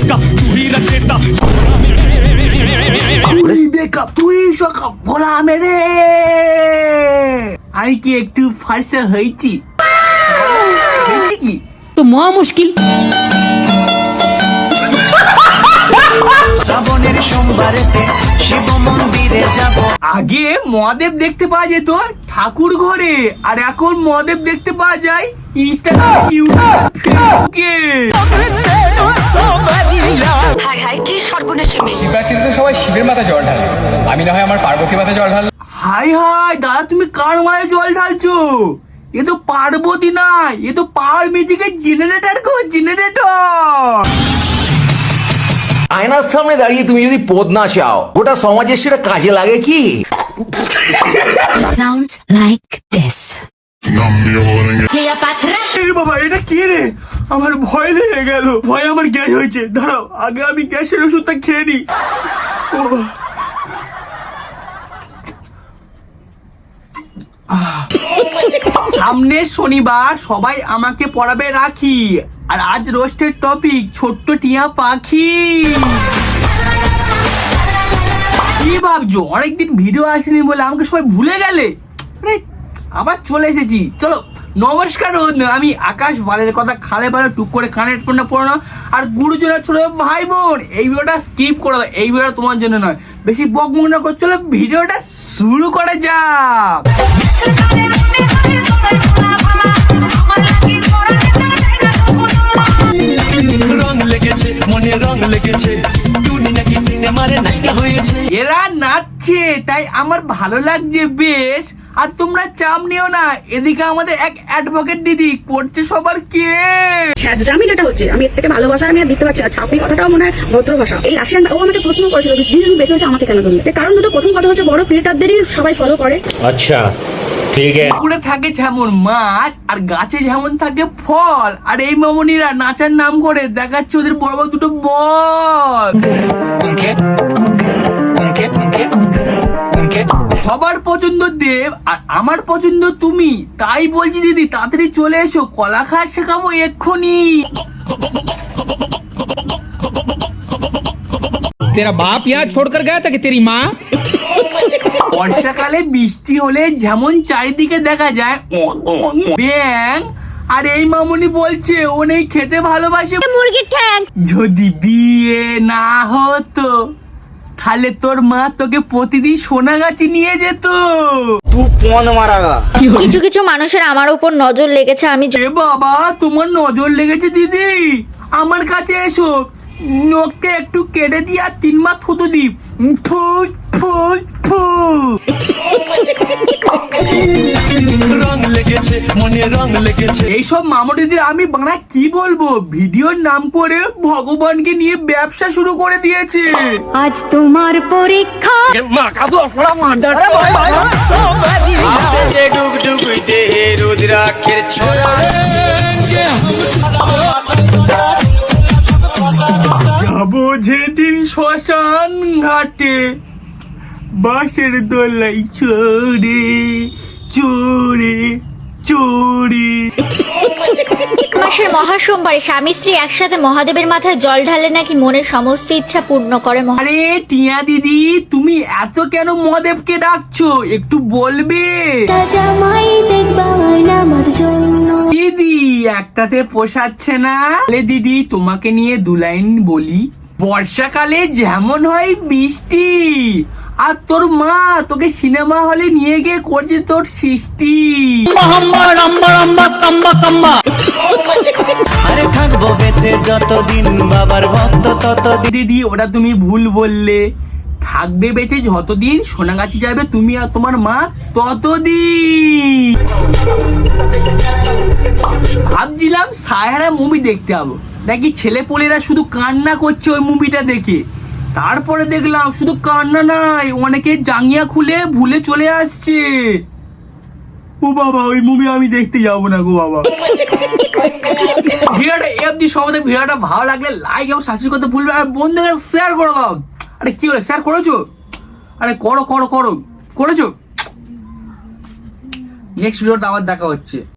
बेका तू ही रचेता এই বেকআপ তুই সকাপ ভোলা মেরে আমি কি একটু ফার্সা হয়েছি হয়েছি কি तो महा मुश्किल শ্রাবণের সোমবারেতে শিব মন্দিরে যাব আগে মহাদেব দেখতে পাওয়া যেত ঠাকুর ঘরে আর এখন মহাদেব দেখতে পাওয়া যায় ইনস্টাগ্রাম ইউটিউব আমি না হয় আমার পার্বতী মাথায় জল ঢাল হাই হাই দাদা তুমি কার মায়ে জল ঢালছো? এ তো পার্বতী নয় এ তো পাওয়ার মিউজিকের জেনারেটর গো জেনারেটর আয়নার সামনে দাঁড়িয়ে তুমি যদি পদ না চাও গোটা সমাজের সেটা কাজে লাগে কি? Like this. এ বাবা এটা কি রে? আমার ভয় লেগে গেল ভয় আমার গ্যাস হয়েছে। দাঁড়াও আগে আমি গ্যাসের ওষুধটা খেয়ে নি ও বাবা। আহ। সামনে শনিবার সবাই আমাকে পড়াবে রাখি। আর আজ রোস্টের টপিক, ছোট্ট টিয়া পাখি। কি ভাবছ? অনেকদিন ভিডিও আসেনি বলে আমাকে সবাই ভুলে গেলে? আবার চলে এসেছি। চলো, নমস্কার আমি আকাশ বালের কথা খালে বালে টুক করে কানেক্ট করে পড়ো আর গুরুজনের ছোট ভাই বোন এই ভিডিওটা স্কিপ করে দাও। এই ভিডিওটা তোমার জন্য নয়। বেশি বক মুখ না করছ ভিডিওটা শুরু করে যাক। এরা নাচছে তাই আমার ভালো লাগছে বেশ। আর তোমরা চাপ নিও না এদিকে আমাদের এক অ্যাডভোকেট দিদি করছে সবার কে ছ্যাঁচড়ামি যেটা হচ্ছে আমি এর থেকে ভালোবাসা আমি আর দিতে পারছি না। ছাপড়ি কথাটাও মনে হয় ভদ্র ভাষা। এই রাশিয়ান ও আমাকে প্রশ্ন করেছিল দিদি তুমি বেঁচে আছে আমাকে কেন ধরলে? কারণ দুটো প্রথম কথা হচ্ছে বড় ক্রিয়েটারদেরই সবাই ফলো করে। পুকুরে থাকে যেমন মাছ আর গাছে যেমন থাকে ফল। আর এই মামনিরা নাচার নাম করে দেখাচ্ছে ওদের বড় বড় দুটো বল। সবার পছন্দ দেব আর আমার পছন্দ তুমি। তাই বলছি দিদি তাড়াতাড়ি চলে এসো কলা খাওয়া শেখাবো এক্ষুনি। তেরা বাপ ইয়া ছোড় কর গয়া তা তেরি মা বর্ষাকালে বৃষ্টি হলে যেমন চারিদিকে দেখা যায় ব্যাং। আর এই মামুনি বলছে ও নেই খেতে ভালোবাসে। মুরগির ঠ্যাং। যদি বিয়ে না হতো তাহলে তোর মা তোকে প্রতিদিন সোনাগাছি নিয়ে যেত। কিছু কিছু মানুষের আমার উপর নজর লেগেছে আমি এ বাবা তোমার নজর লেগেছে দিদি। আমার কাছে এসো। নখটা একটু কেটে দি আর তিন মাস থুতু দি ফু ফু ফু। রং লেগেছে মনে রং লেগেছে। এইসব মামুদিদের আমি বানা কি বলব? ভিডিওর নাম করে ভগবানকে নিয়ে ব্যবসা শুরু করে দিয়েছে। আজ তোমার পরীক্ষা। ডুগ ডুগ দেহে রুদ্রাক্ষের ছোঁয়া যেদিন শ্মশান ঘাটে বাঁশের দোলাই চড়ে চড়ে চড়ে। মাসের মহাসোমবারে স্বামী স্ত্রী একসাথে মহাদেবের মাথায় জল ঢালে নাকি মনের সমস্ত ইচ্ছা পূর্ণ করে আরে টিয়া দিদি তুমি এত কেন মহাদেবকে ডাকছো? একটু বলবে? দিদি একটাতে পোষাচ্ছে না। দিদি তোমাকে নিয়ে দু লাইন বলি। বর্ষাকালে যেমন হয় বৃষ্টি। আর তোর মা তোকে সিনেমা হলে নিয়ে গিয়ে করছে তোর সৃষ্টি। আরে থাকব বেঁচে যতদিন বাবার ভক্ত ততদিন। দিদি ওটা তুমি ভুল বললে। থাকবে বেঁচে যতদিন সোনাগাছি যাবে তুমি আর তোমার মা ততদিন। ভাবছিলাম সায়রা মুভি দেখতে যাব। নাকি ছেলে পোলেরা শুধু কান্না করছে ওই মুভিটা দেখে। তারপরে দেখলাম শুধু কান্না নাই, অনেকে জাঙ্গিয়া খুলে ভুলে চলে আসছে। ও বাবা, ওই মুভি আমি দেখতে যাব না গো বাবা। ভিডিওটা এফজি সবাই ভিডিওটা ভালো লাগলে লাইক এবং সাবস্ক্রাইব করতে ভুলবে আর বন্ধুকে শেয়ার করে দাও। আরে কি হলো শেয়ার করেছ? আরে করো করো করো। করেছ? নেক্সট ভিডিওটা আবার দেখা হচ্ছে।